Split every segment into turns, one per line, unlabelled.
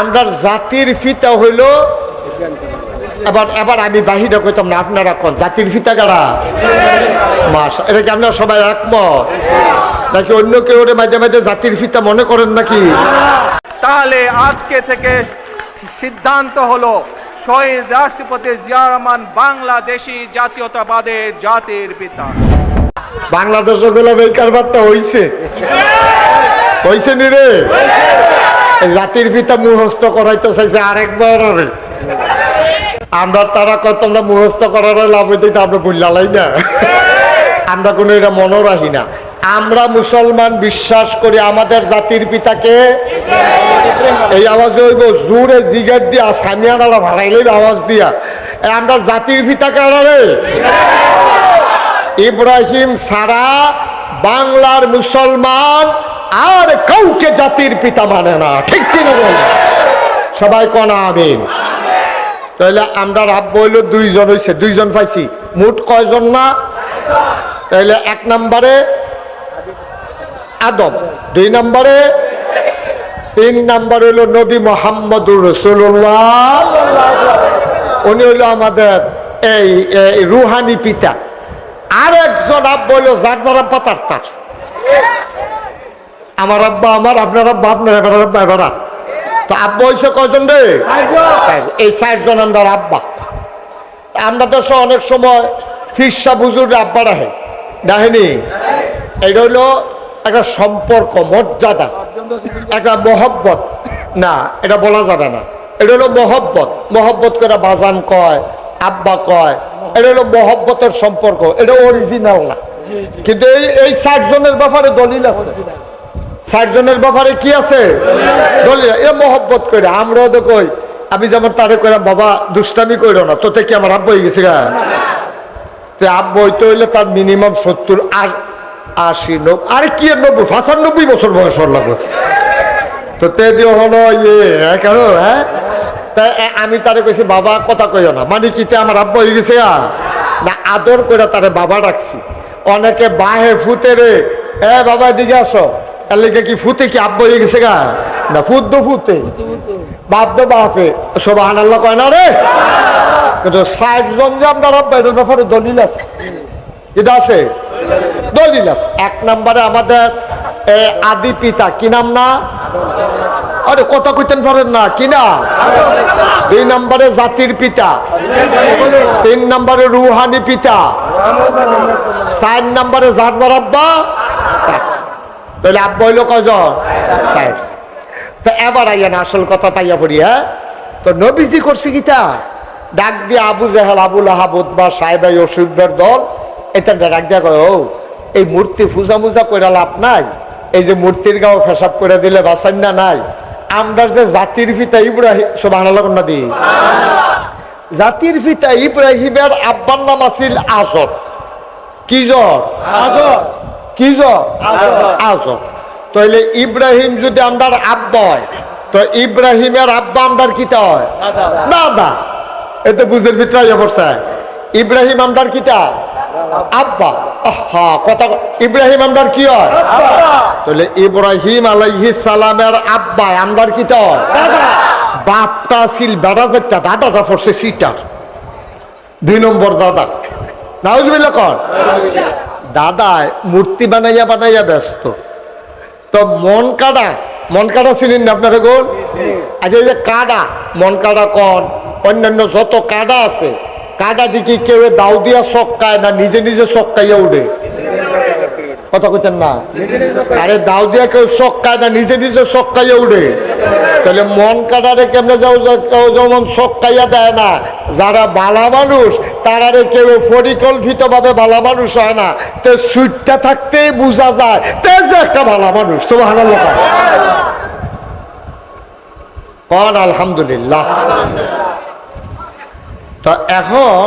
আমরা জাতির ফিতা হইল আবার আবার আমি বাহিরে কইতাম না আপনারা কোন? জাতির ফিতা কারা? মাস এটা কি আপনারা সবাই একমত? নাকি অন্য কেউ ওরে মাঝে মাঝে জাতির ফিতা মনে করেন নাকি?
তাহলে আজকে থেকে সিদ্ধান্ত হলো শহীদ রাষ্ট্রপতি জিয়া রহমান বাংলাদেশি জাতীয়তাবাদের জাতির পিতা।
বাংলাদেশ গেলাম এই কারবারটা হইছে। হইছে নি রে? জাতির পিতা মুহস্ত করাইতে চাইছে আরেকবার আরে। আমরা তারা কত তোমরা মুহস্ত করার লাভ হইতে আমরা বললাই না। আমরা কোনো এটা মনে রাখি না। আমরা মুসলমান বিশ্বাস করি আমাদের জাতির পিতাকে। এই আওয়াজ হইব, জোরে জিগার দিয়া, সামিয়ানারা ভাড়াইলেই আওয়াজ দিয়া। আমরা জাতির পিতাকে আরে। ইব্রাহিম সারা বাংলার মুসলমান আর কাউকে জাতির পিতা মানে না। ঠিক কিনা বল? সবাই কনা আমিন? তাহলে আমরা রাব্য হইল দুইজন হইছে। দুইজন পাইছি। মোট কয়জন না? তাহলে এক নম্বরে আদম, দুই নম্বরে তিন নম্বর হইল নবী মোহাম্মদুর রসুল্লাহ উনি হইল আমাদের এই রুহানি পিতা। আর একজন আব্বা হইল যার যারা আব্বা তার তার। আমার আব্বা আমার আপনার আব্বা আপনার এবার আব্বা এবার তো আব্বা হয়েছে কয়জন রে? এই চারজন আমরা আব্বা। তা আমরা দেশে অনেক সময় ফিরসা বুজুর আব্বা রাখে দেখেনি এটা হইল একটা সম্পর্ক মর্যাদা একটা মহব্বত। না এটা বলা যাবে না। এটা হলো মহব্বত। মহব্বত করে বাজান কয় আব্বা কয়। এটা হলো মহব্বতের সম্পর্ক। এটা অরিজিনাল না। কিন্তু এই এই ষাট জনের ব্যাপারে দলিল আছে। ষাট জনের ব্যাপারে কি আছে? এ মহব্বত করে আমরাও তো কই আমি যেমন তারে কইলাম বাবা দুষ্টামি কইরো না তোতে কি আমার আব্বা হয়ে গেছে গা? তে আব্বা হইতে হইলে তার মিনিমাম সত্তর আর আশি নব্বই আরে কি নব্বই? পঁচানব্বই বছর বয়স লাগবে। তো তে দিয়ে হলো ইয়ে হ্যাঁ, কেন হ্যাঁ? তা এ- আমি তারে কইছি বাবা কথা কইও না। মানে কি তে আমার আব্বা হয়ে গেছে গা? না আদর করে তারে বাবা ডাকছি। অনেকে বাহে ফুতে রে এ বাবা দিকে আসো। লিগে কি ফুতে কি আব্বা হয়ে গেছে গা? না ফুত। দো ফুতে বাপ দো বাপে। সোবাহান আল্লাহ কয় না রে? কিন্তু ষাট জন যে আমরা আব্বা এটার ব্যাপারে দলিল আছে। এটা আছে? দলিল আছে। এক নম্বরে আমাদের আদি পিতা কি নাম না? আরে কথা কইতেন পারেন না কি না? দুই নম্বরে জাতির পিতা। তিন নম্বরে রুহানি পিতা। চার নম্বরে যার যার আব্বা? তার। তাহলে আব্বা হইল কজন? চার তো এবার আইয়া না, আসল কথা তাইয়া পড়ি হ্যাঁ? তো নবীজি করছে গীতা ডাক দিয়ে আবু জাহাল আবুল আহাবুদ বা সাহেবাই অসুবের দল, এটা ডাক দিয়া কয়, ও, এই মূর্তি ফুজা মুজা করে লাভ নাই? এই যে মূর্তির গাও ফেসাব করে দিলে বাসান্না নাই? আমরা যে জাতির পিতা ইব্রাহিম সব কন্যা দিই জাতির পিতা ইব্রাহিমের আব্বার নাম আছিল আজর। কি জ্বর? কি আজর তাহলে ইব্রাহিম যদি আমরার আব্বা হয় তো ইব্রাহিমের আব্বা আমরার কিতা হয়? দাদা। এতে বুঝের ভিতরে পড়ছে। ইব্রাহিম আমরার কিতা? আব্বা। আহা কথা ক- ইব্রাহিম আমরার কি হয়? তাহলে ইব্রাহিম আলাইহিস সালামের আব্বা আমরার হয়? বাপটা ছিল বেড়া যেটা দাদাটা পড়ছে সিটার। দুই নম্বর দাদা নাউজবিল্লা কর। দাদা মূর্তি বানাইয়া বানাইয়া ব্যস্ত। তো মন কাটা মন কাটা চিনেন না আপনারা গোল আচ্ছা এই যে কাডা, মন কাটা কন, অন্যান্য যত কাডা আছে, কাডা দিকে কেউ দাও দিয়া চক্কায় না, নিজে নিজে চক্কাইয়া উঠে কথা কইতেন না। আরে দাও দিয়া কেউ চক্কায় না, নিজে নিজে চক্কাইয়া উঠে। তাহলে মন কাটারে কেমনে যাও কেউ যেমন চক্কাইয়া দেয় না? যারা বালা মানুষ, তারারে কেউ পরিকল্পিত ভাবে ভালো মানুষ হয় না। তো সুইটটা থাকতেই বোঝা যায়, তে যে একটা ভালো মানুষ তো ভালো লোক কন, আলহামদুলিল্লাহ। তো এখন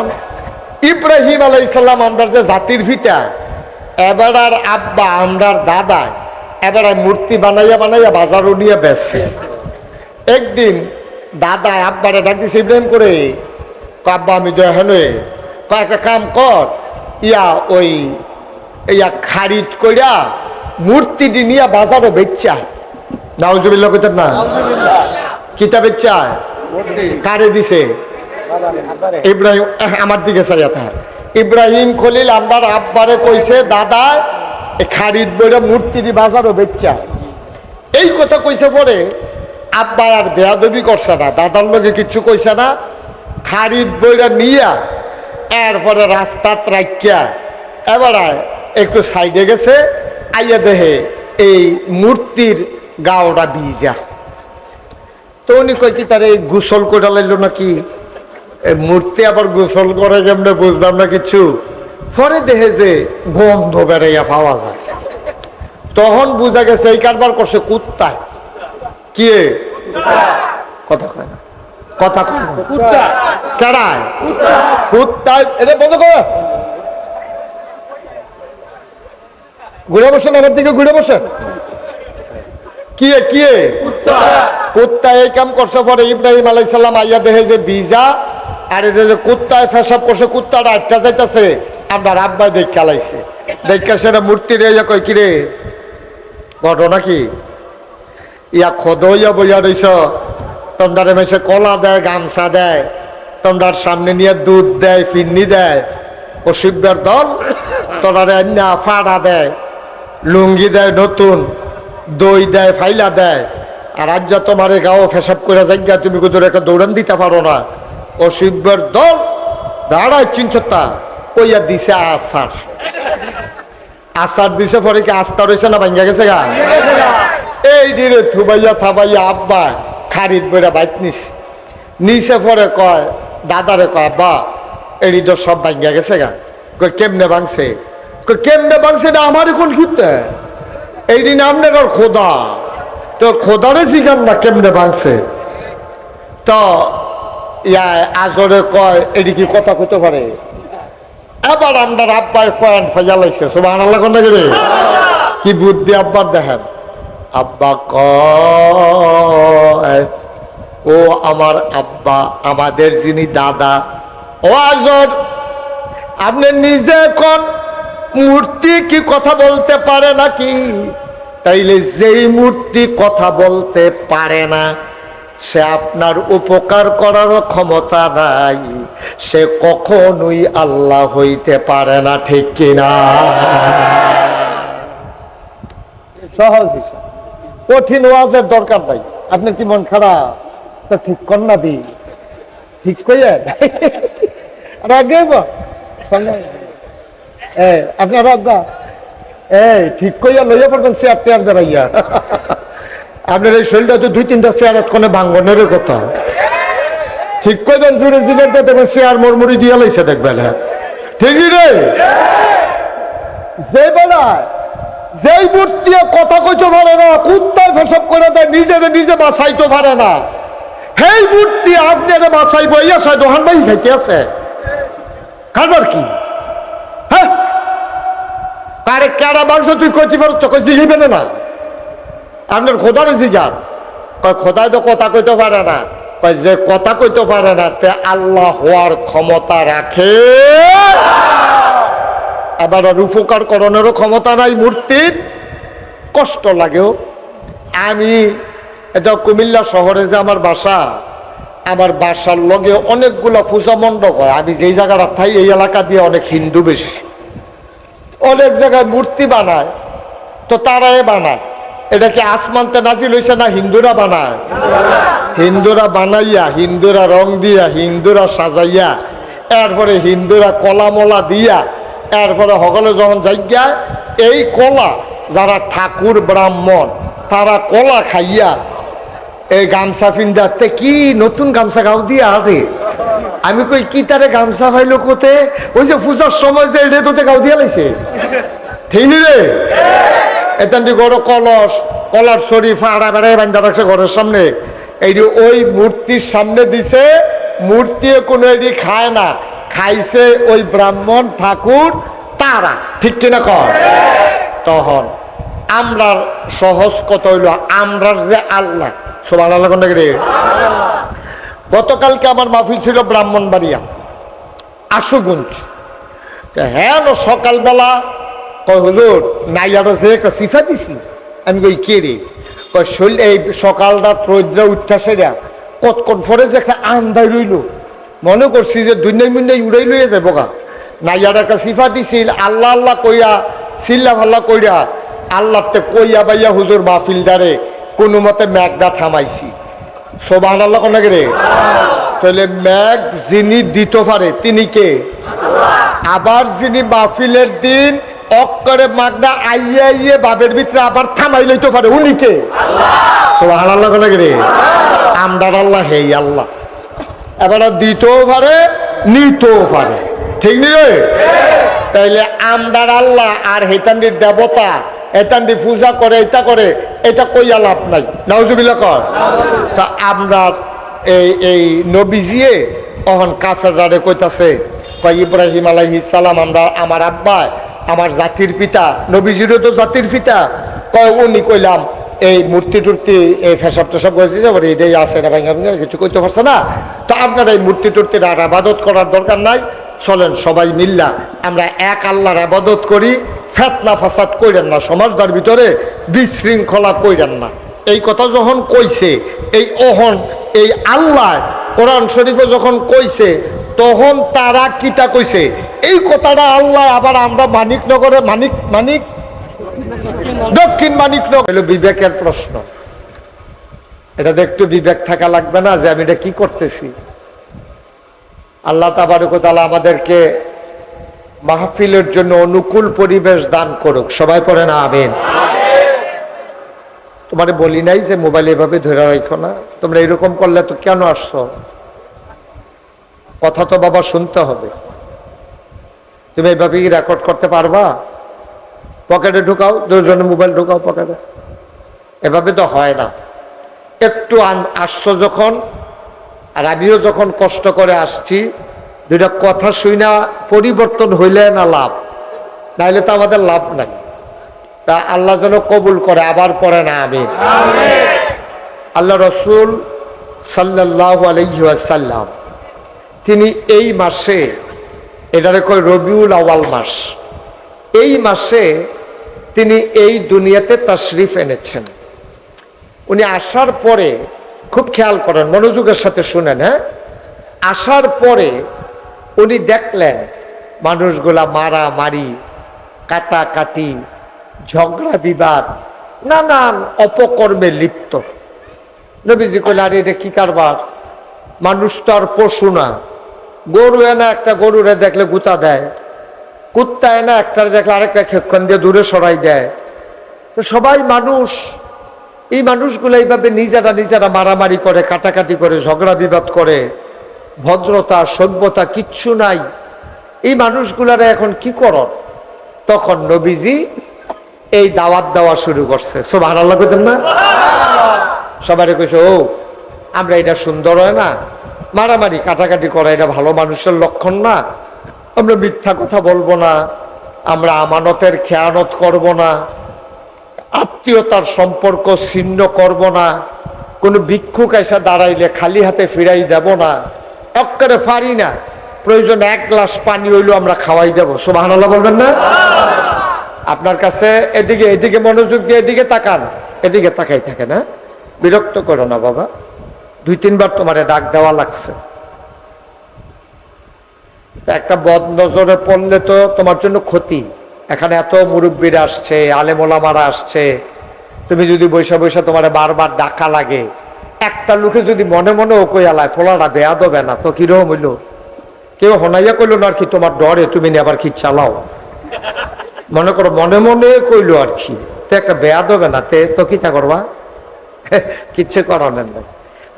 ইব্রাহিম আলাইসাল্লাম আমরার যে জাতির ভিতা এবার আব্বা আমরার দাদা, এবার মূর্তি বানাইয়া বানাইয়া বাজারও নিয়ে বেচছে। একদিন দাদা আব্বারে ডাক ইব্রাহিম করে, "ক আব্বা, আমি দেখেনে একটা কাম কর, ইয়া ওই, ইয়া খারিজ কইরা মূর্তিটি নিয়ে বাজারও বেচা নাউজুবিল্লাহ কইতেন না? কিতা চায় কারে দিছে? ইব্রাহিম আমার দিকে চাইয়া থাক। ইব্রাহিম খলিল আমার আব্বারে কইছে, দাদা খারিদ বইরা মূর্তির বাজারও বেচা। এই কথা কইছে পরে আব্বা আর বেয়াদবি করছে না, দাদার লগে কিচ্ছু কইছে না। খারিদ বইরা নিয়া এরপরে রাস্তাত রাখিয়া এবার একটু সাইডে গেছে, আইয়া দেহে এই মূর্তির গাওটা বিজা তো উনি কয় কি এই গোসল করে লাইলো নাকি? মূর্তি আবার গোসল করে কেমনে বুঝলাম না কিছু? পরে দেখে যে গন্ধ বেড়াইয়া পাওয়া যায়। তখন বুঝা গেছে এই কারবার করছে কুত্তায়। কি কথা কয় না। কথা কয় না। কেডায়? কুত্তায়। এটা বন্ধ করো। ঘুরে বসেন আমার দিকে ঘুরে বসেন। কি এ, কি এ? কুত্তা এই কাম করছে পরে ইব্রাহিম আলাইসাল্লাম আইয়া দেখে যে বিজা আর এই যে কুত্তায় ফেসাব করছে কুত্তাটা আটকা যাইতেছে আপনার আব্বাই দেখ খেলাইছে দেখা সেটা মূর্তি রে কই কিরে ঘটনা কি? ইয়া খদইয়া বইয়া রইছ, তোমরারে মেসে কলা দেয়, গামছা দেয়, তোমরার সামনে নিয়ে দুধ দেয়, ফিন্নি দেয়, ও শিববের দল তোরারে আন্যা ফাড়া দেয়, লুঙ্গি দেয় নতুন, দই দেয়, ফাইলা দেয়, আর আজ যা তোমার গাও ফেসাব করে যাইগা তুমি কোথাও একটা দৌড়ান দিতে পারো না। শিববের দল, দাঁড়ায় চিনছতা, কইয়া দিছে আসার। আসার দিছে পরে কি আস্থা রয়েছে না ভাঙ্গা গেছে গা? এই দিনে থুবাইয়া থাবাইয়া আব্বা খারিদ বইরা বাইত নিস। নিচে পরে কয়, দাদারে কয়, আব্বা, এডি তো সব ভাঙ্গা গেছে গা। কই কেমনে ভাঙছে? কই কেমনে ভাঙছে এটা আমার কোন ক্ষিতে এই দিন আপনার ওর খোদা। তো খোদারে শিখান না কেমনে ভাঙছে। তো ইয়া আজরে কয় এডি কি কথা কইতে পারে? এবার আমরা আব্বাই পয়েন্ট ফেজালাইছে সুবাহ আল্লাহ কোন রে? কি বুদ্ধি আব্বার দেখেন? আব্বা কয়, ও আমার আব্বা, আমাদের যিনি দাদা, ও আজর আপনি নিজে কোন মূর্তি কি কথা বলতে পারে নাকি? তাইলে যেই মূর্তি কথা বলতে পারে না সে আপনার উপকার করার ক্ষমতা নাই। সে কখনোই আল্লাহ হইতে পারে না, ঠিক কিনা সহজ কঠিন ওয়াজের দরকার নাই। আপনি কি মন খারাপ? তা ঠিক কর না দি। ঠিক কইয়া রাগে আপনার রাগা এই, ঠিক কইয়া লইয়া পড়বেন চেয়ার টেয়ার বেড়াইয়া। আপনার এই শরীরটা তো দুই তিনটা চেয়ার কোনে ভাঙ্গনের কথা। ঠিক কইবেন জুড়ে জিনের দেখবেন চেয়ার মরমুড়ি দিয়া লাইছে দেখবেন হ্যাঁ। ঠিকই রে? যে বেলায় যেই মূর্তি কথা কইতে পারে না, কুত্তায় ফেসব করে দেয়, নিজেরে নিজে বাঁচাইতে পারে না। সেই মূর্তি আপনারে বাঁচাই বইয়া সে দোহান ভাই খাইতে আছে। কারবার কি? হ্যাঁ? আরে কারা বাংশ তুই কইতে পারো তো, কই জিগিবে না? আপনার খোদারে জিগার। কয় খোদায় তো কথা কইতে পারে না। কয়, যে কথা কইতে পারে না, তে আল্লাহ হওয়ার ক্ষমতা রাখে। আবার আর উপকার করণেরও ক্ষমতা নাই মূর্তির। কষ্ট লাগেও আমি এটা কুমিল্লা শহরে যে আমার বাসা, আমার বাসার লগে অনেকগুলো পূজা মণ্ডপ হয়। আমি যেই জায়গাটা থাই, এই এলাকা দিয়ে অনেক হিন্দু বেশি। অনেক জায়গায় মূর্তি বানায়, তো তারাই বানায়। এটা কি আসমানতে নাজিল হয়েছে না হিন্দুরা বানায়? হিন্দুরা বানাইয়া, হিন্দুরা রং দিয়া, হিন্দুরা সাজাইয়া, এরপরে হিন্দুরা কলা মলা দিয়া, এরপরে সকলে যখন যাইয়া এই কলা যারা ঠাকুর, ব্রাহ্মণ, তারা কলা খাইয়া, এই গামছা পিন্ধাতে কি নতুন গামছা গাও দিয়া আরে আমি কই, কি তারে গামছা ভাইলো কোতে? ওই যে পূজার সময় যে এটা তোতে গাও দিয়া লাইছে। ঠিক রে? এতান্তি বড় কলস কলার শরীফ আড়া বেড়ায় বান্ধা রাখছে ঘরের সামনে। এই যে ওই মূর্তির সামনে দিছে মূর্তি কোনো এটি খায় না। খাইছে ওই ব্রাহ্মণ ঠাকুর, তারা। ঠিক কিনা কর তখন আমরার সহজ কত হইল, আমরার যে আল্লাহ। সবার আল্লাহ রে? গতকালকে আমার মাহফিল ছিল ব্রাহ্মণবাড়িয়া, আশুগঞ্জ। হ্যাঁ সকালবেলা কয়, হুজুর নাইয়ারা যে একটা সিফা দিছি। আমি কই, কে রে? ওই শৈল এই সকালটা রৌদ্র না কতক্ষণ পরে যে একটা আন্দাই রইল মনে করছি যে দুই মিন্ডাই উড়াই লইয়া যাব গা। নাইয়ার একটা সিফা দিছিল আল্লাহ আল্লাহ কইয়া চিল্লা ফাল্লা কইয়া আল্লাহতে কইয়া বাইয়া হুজুর মাহফিলদারে কোনো মতে ম্যাগদা থামাইছি। সোবাহ আল্লাহ কোন রে? তাহলে ম্যাগ যিনি দিতে পারে, তিনি কে? আবার যিনি মাহফিলের দিন অক্করে মাগনা আইয়ে আইয়ে বাবের ভিতরে আবার থামাই লইতে পারে। উনি কে? সোবাহ আল্লাহ রে? আমদার আল্লাহ হেই আল্লাহ। এবারে দিতেও পারে নিতেও পারে। ঠিক নি রে? তাইলে আমদার আল্লাহ আর হেতান্ডির দেবতা এতান্ডি পূজা করে এটা করে এটা কইয়া লাভ নাই। নাউজুবিল্লা কর। তা আমরা এই এই নবীজিয়ে তখন কাফেররারে কইতাছে কয় ইব্রাহিম আলাইহিস সালাম আমরা আমার আব্বা আমার জাতির পিতা নবীজিরও তো জাতির পিতা, কয় উনি কইলাম, এই মূর্তি টুর্তি, এই ফেসব টেসব করেছে যে এটাই আছে না কিছু করতে পারছে না। তো আপনার এই মূর্তি টুর্তির আর আবাদত করার দরকার নাই। চলেন সবাই মিল্লা, আমরা এক আল্লাহর আবাদত করি, ফেতনা ফাসাদ কইরেন না সমাজটার ভিতরে বিশৃঙ্খলা কইরেন না। এই কথা যখন কইছে, এই অহন, এই আল্লাহ কোরআন শরীফে যখন কইছে তখন তারা কিতা কইছে? এই কথাটা আল্লাহ আবার আমরা মানিকনগরে, মানিক মানিক? দক্ষিণ মানিকনগর। হলো বিবেকের প্রশ্ন। এটাতে একটু বিবেক থাকা লাগবে না যে আমি এটা কি করতেছি। আল্লাহ তাবারকতালা আমাদেরকে মাহফিলের জন্য অনুকূল পরিবেশ দান করুক। সবাই পড়ে না আবেন তোমারে বলি নাই যে মোবাইল এভাবে ধরে রাখো না। তোমরা এরকম করলে তো কেন আসছো? কথা তো বাবা শুনতে হবে। তুমি এইভাবে কি রেকর্ড করতে পারবা? পকেটে ঢুকাও দুজনে মোবাইল ঢুকাও পকেটে এভাবে তো হয় না। একটু আসছো যখন আর আমিও যখন কষ্ট করে আসছি দুইটা কথা শুই না পরিবর্তন হইলে না লাভ। নাইলে তো আমাদের লাভ নাই। তা আল্লাহ যেন কবুল করে আবার পরে না আমি। আল্লাহ রসুল সাল্লাহ আলহিহাসাল্লাম তিনি এই মাসে, এটারে কয় রবিউল আওয়াল মাস, এই মাসে তিনি এই দুনিয়াতে তাশরিফ এনেছেন। উনি আসার পরে, খুব খেয়াল করেন, মনোযোগের সাথে শুনেন হ্যাঁ? আসার পরে উনি দেখলেন, মানুষগুলা মারা মারামারি, কাটাকাটি, ঝগড়া বিবাদ, নানান অপকর্মে লিপ্ত। নবীজি কইলে আরে, এটা কি কারবার? মানুষ তো আর পশু না। গরু এনে একটা গরুরে দেখলে গুতা দেয়, কুত্তা এনে একটা দেখলে আরেকটা খেক্ষণ দিয়ে দূরে সরাই দেয়। তো সবাই মানুষ, এই মানুষগুলো এইভাবে নিজেরা নিজেরা মারামারি করে, কাটাকাটি করে, ঝগড়া বিবাদ করে, ভদ্রতা, সভ্যতা কিচ্ছু নাই। এই মানুষগুলারা এখন কি কর তখন নবীজি এই দাওয়াত দেওয়া শুরু করছে। সব ভালো লাগতেন না? সবাই কইছে, ও, আমরা এটা সুন্দর হয় না মারামারি কাটাকাটি করা এটা ভালো মানুষের লক্ষণ না। আমরা মিথ্যা কথা বলব না, আমরা আমানতের খেয়ানত করব না, আত্মীয়তার সম্পর্ক ছিন্ন করব না, কোনো ভিক্ষুক এসে দাঁড়াইলে খালি হাতে ফিরাই দেব না, অক্কারে পারি না, প্রয়োজন এক গ্লাস পানি হইল আমরা খাওয়াই দেব। সোবাহ বলবেন না? আপনার কাছে এদিকে এদিকে মনোযোগ দিয়ে এদিকে তাকান, এদিকে তাকাই থাকে না বিরক্ত করো না বাবা। দুই, তিনবার তোমারে ডাক দেওয়া লাগছে। একটা বদ নজরে পড়লে তো তোমার জন্য ক্ষতি। এখানে এত মুরব্বীরা আসছে আলেমোলামারা আসছে। তুমি যদি বৈশা বৈশা তোমার বারবার ডাকা লাগে, একটা লোকে যদি মনে মনে ও কইয়ালায় ফোলাটা বেয়া দেবে না তো কীরকম হইল? কেউ হনাইয়া কইলো না আর কি, তোমার ডরে, তুমি আবার কি চালাও? মনে করো, মনে মনে কইলো আর কি, তো একটা বেয়া দেবে না তে তো কি তা করবা? কিচ্ছে করানোর নাই।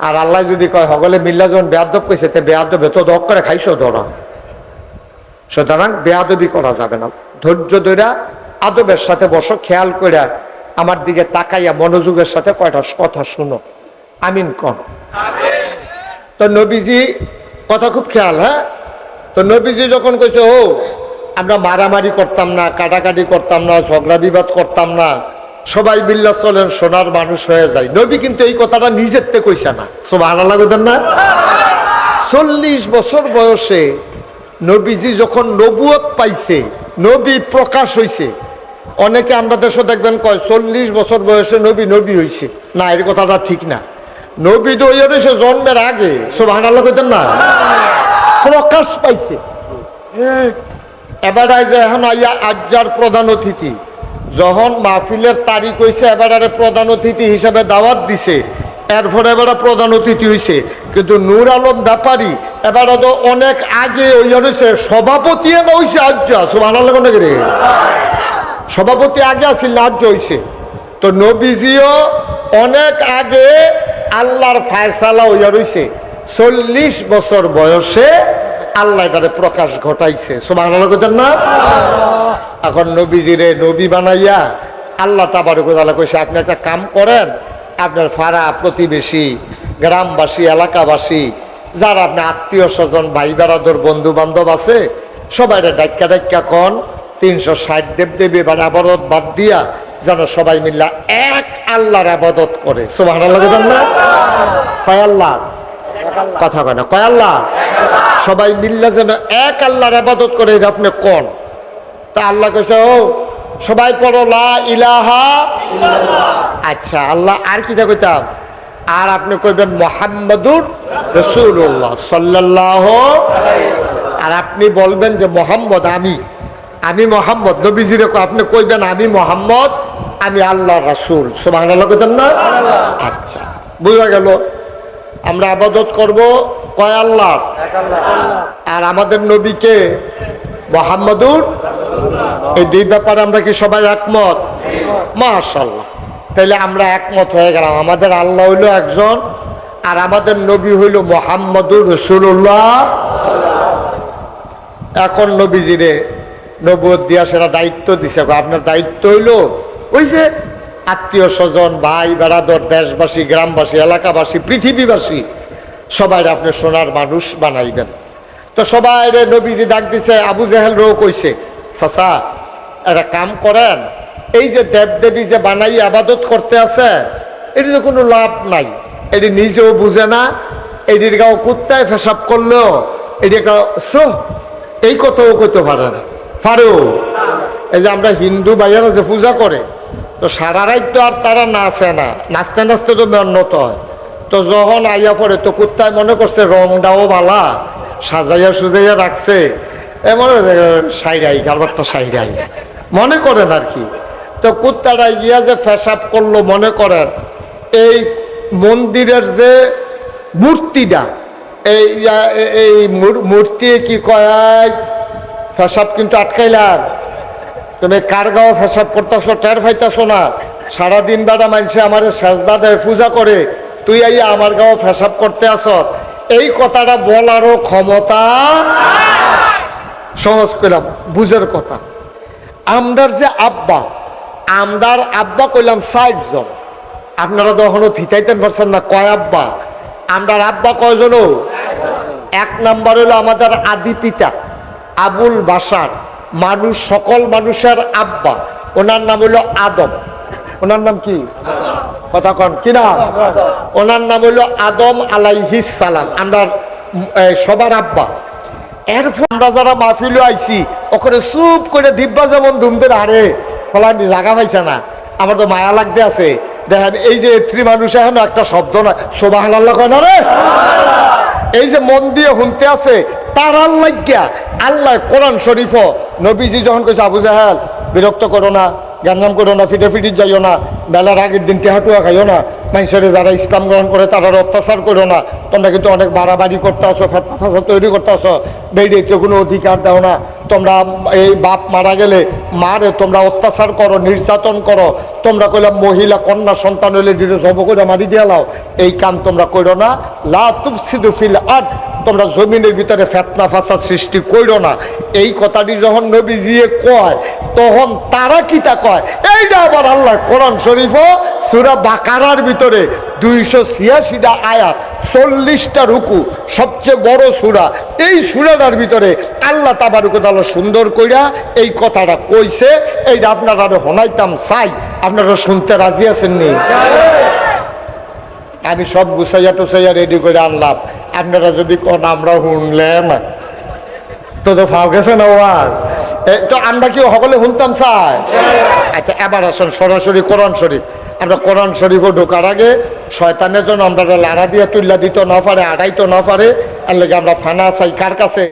আর আল্লাহ যদি কয়, হগলে মিল্লা যখন বেয়াদব কইছে, তে বেয়াদব তো দক করে খাইছো ধরা সুতরাং বেয়াদবি করা যাবে না। ধৈর্য ধৈরা আদবের সাথে বসো, খেয়াল করে আমার দিকে তাকাইয়া মনোযোগের সাথে কয়টা কথা শুনো। আমিন কন। তো নবীজি, কথা খুব খেয়াল হ্যাঁ? তো নবীজি যখন কইছে, ও, আমরা মারামারি করতাম না, কাটাকাটি করতাম না, ঝগড়া বিবাদ করতাম না সবাই বিল্লা চলেন, সোনার মানুষ হয়ে যায়। নবী কিন্তু এই কথাটা নিজের থেকে কইছে না। ভালো লাগতেন না? চল্লিশ বছর বয়সে নবীজি যখন নবুয়ত পাইছে, নবী প্রকাশ হইছে, অনেকে আমরা দেশে দেখবেন কয়, চল্লিশ বছর বয়সে নবী নবী হয়েছে না এর কথাটা ঠিক না। নবী তো হইয়া রয়েছে জন্মের আগে আনাল্লা কইতেন না? প্রকাশ পাইছে। এবার যে এখন আইয়া আজ্জার প্রধান অতিথি যখন মাহফিলের তারিখ হয়েছে এবার প্রধান অতিথি হিসাবে দাওয়াত দিছে। এরপরে এবার প্রধান অতিথি হয়েছে কিন্তু নূর আলম ব্যাপারী, এবার তো অনেক আগে ওই হয়েছে সভাপতি না হয়েছে আজ্জা সব আনাল্লা কোন রে সভাপতি আগে আসিল আজ্জ হয়েছে তো নবীজিও অনেক আগে আল্লাহর ফায়সালা হইয়া রয়েছে চল্লিশ বছর বয়সে আল্লাহ এটারে প্রকাশ ঘটাইছে। সোমান না? এখন নবীজিরে নবী বানাইয়া আল্লাহ তাবারকুতালা কইছে, আপনি একটা কাম করেন, আপনার ফাড়া প্রতিবেশী, গ্রামবাসী, এলাকাবাসী, যারা আপনার আত্মীয় স্বজন, ভাই বেড়াদর বন্ধু বান্ধব আছে সবাই ডাক্কা ডাক্কা কন, তিনশো ষাট দেব দেবী এবার আবাদত বাদ দিয়া যেন সবাই মিল্লা এক আল্লাহর আবাদত করে। সোমান না? কয় আল্লাহ? কথা কয় না। কয় আল্লাহ? সবাই মিল্লা যেন এক আল্লাহর আবাদত করে এটা আপনি কোন? তা আল্লাহ কেছে ও সবাই পড়ো লা ইলাহা আচ্ছা আল্লাহ আর কি কইতাম? আর আপনি কইবেন মোহাম্মদুর রসুল্লাহ সাল্লাহ আর আপনি বলবেন যে মোহাম্মদ আমি। আমি মোহাম্মদ। নবীজির আপনি কইবেন আমি মোহাম্মদ আমি আল্লাহ রাসুল। সোমাহ কইতেন না? আচ্ছা বুঝা গেল? আমরা আবাদত করব কয় আল্লাহ? আর আমাদের নবীকে মোহাম্মদুর এই দুই ব্যাপারে আমরা কি সবাই একমত? মাশাল্লাহ তাহলে আমরা একমত হয়ে গেলাম। আমাদের আল্লাহ হইল একজন, আর আমাদের নবী হইল মোহাম্মদুর রসুল্লাহ এখন নবীজিরে নবুয় দিয়া সেটা দায়িত্ব দিছে। আপনার দায়িত্ব হইল ওই যে আত্মীয় স্বজন, ভাই, বেড়াদর, দেশবাসী, গ্রামবাসী, এলাকাবাসী, পৃথিবীবাসী সবাই আপনি সোনার মানুষ বানাইবেন। তো সবাই রে নবীজি ডাক দিছে, আবু জেহেল রো কইছে চাচা একটা কাম করেন। এই যে দেব দেবী যে বানাই আবাদত করতে আছে এটি তো কোনো লাভ নাই। এটি নিজেও বুঝে না, এটির গাও কুত্তায় ফেসাব করলেও এটি সোহ এই কথাও কইতে পারে না। পারেও এই যে আমরা হিন্দু ভাইয়ারা যে পূজা করে তো সারা রাত তো আর তারা নাচে না। নাচতে নাচতে তো মেন্নত হয়। তো যখন আইয়া পড়ে, তো কুত্তায় মনে করছে রংটাও বালা, সাজাইয়া সুজাইয়া রাখছে। এমন সাইডাই কারবারটা সাইরাই মনে করেন আর কি। তো কুত্তাটা গিয়া যে ফেসাব করল, মনে করেন, এই মন্দিরের যে মূর্তিটা, এই এই মূর্তি কি কয়, ফেসাব কিন্তু আটকাইলাম। তুমি কার গাও ফেসাব করতেছো, টের ফাইতেছো না? সারাদিন বেড়া মানছে আমার সেজদা দেয়, পূজা করে। তুই আইয়া আমার গাও ফেসাব করতে আস। এই কথাটা বলারও ক্ষমতা সহজ করলাম বুঝের কথা। আমরার যে আব্বা, আমরার আব্বা কইলাম ষাট আপনারা তো এখনও থিতাইতেন পারছেন না, কয় আব্বা? আমরার আব্বা কয়জন এক নাম্বার হলো আমাদের আদি পিতা, আবুল বাসার মানুষ সকল মানুষের আব্বা। ওনার নাম হলো আদম। ওনার নাম কি? কথা কন কি না ওনার নাম হলো আদম আলাইহিস সালাম। আমরা সবার আব্বা। এরপর আমরা যারা মাহফিলে আইছি ওখানে চুপ করে ডিব্বা যেমন ধুমদের হারে ফলানি জাগা পাইছে না। আমার তো মায়া লাগতে আছে। দেখেন এই যে এত্রি মানুষ এখন একটা শব্দ না সোবাহ আল্লাহ কয় না রে? এই যে মন দিয়ে শুনতে আছে তার আল্লাহ আল্লাহ কোরআন শরীফ। নবীজি যখন কইছে, আবু জাহাল, বিরক্ত করো না, গ্যাঞ্জাম করো না ফিটে ফিটি যাইও না, বেলার আগের দিন টেহাটুয়া খাইও না, মানুষের যারা ইসলাম গ্রহণ করে, তারা অত্যাচার করো না। তোমরা কিন্তু অনেক বাড়াবাড়ি করতে আসো ফাঁসা তৈরি করতে আসো বেরিয়েছে কোনো অধিকার দাও না। তোমরা এই বাপ মারা গেলে, মারে, তোমরা অত্যাচার করো, নির্যাতন করো। তোমরা কইলাম মহিলা কন্যা, সন্তান হইলে ডিরে জব করে মারি দিয়া লাও। এই কাম তোমরা করো না। লা তুফসিদু ফিল আর্থ তোমরা জমিনের ভিতরে ফেতনা ফাসাদ সৃষ্টি করো না। এই কথাটি যখন নবী জিয়ে কয়, তখন তারা কি তা কয়? এইটা আবার আল্লাহ কোরআন শরীফ সুরা বাকারার ভিতরে দুইশো ছিয়াশিটা আয়াত, চল্লিশটা রুকু, সবচেয়ে বড় সুরা। এই সুরাটার ভিতরে আল্লাহ তাবারুকতাল সুন্দর কইরা এই কথাটা কইছে। এইটা আপনারা হনাইতাম চাই। আপনারা শুনতে রাজি আছেন নি? আমি সব গুছাইয়া টুসাইয়া রেডি করে আনলাম। আপনারা যদি কোন আমরা শুনলেন তো তো ফাও গেছে না ওয়ার তো আমরা কি সকলে শুনতাম চাই আচ্ছা এবার আসুন, সরাসরি কোরআন শরীফ। আমরা কোরআন শরীফও ঢোকার আগে শয়তানের জন্য আমরা লাড়া দিয়ে তুল্লা দিত না পারে আড়াইতো না পারে এর লেগে আমরা ফানা চাই। কার কাছে?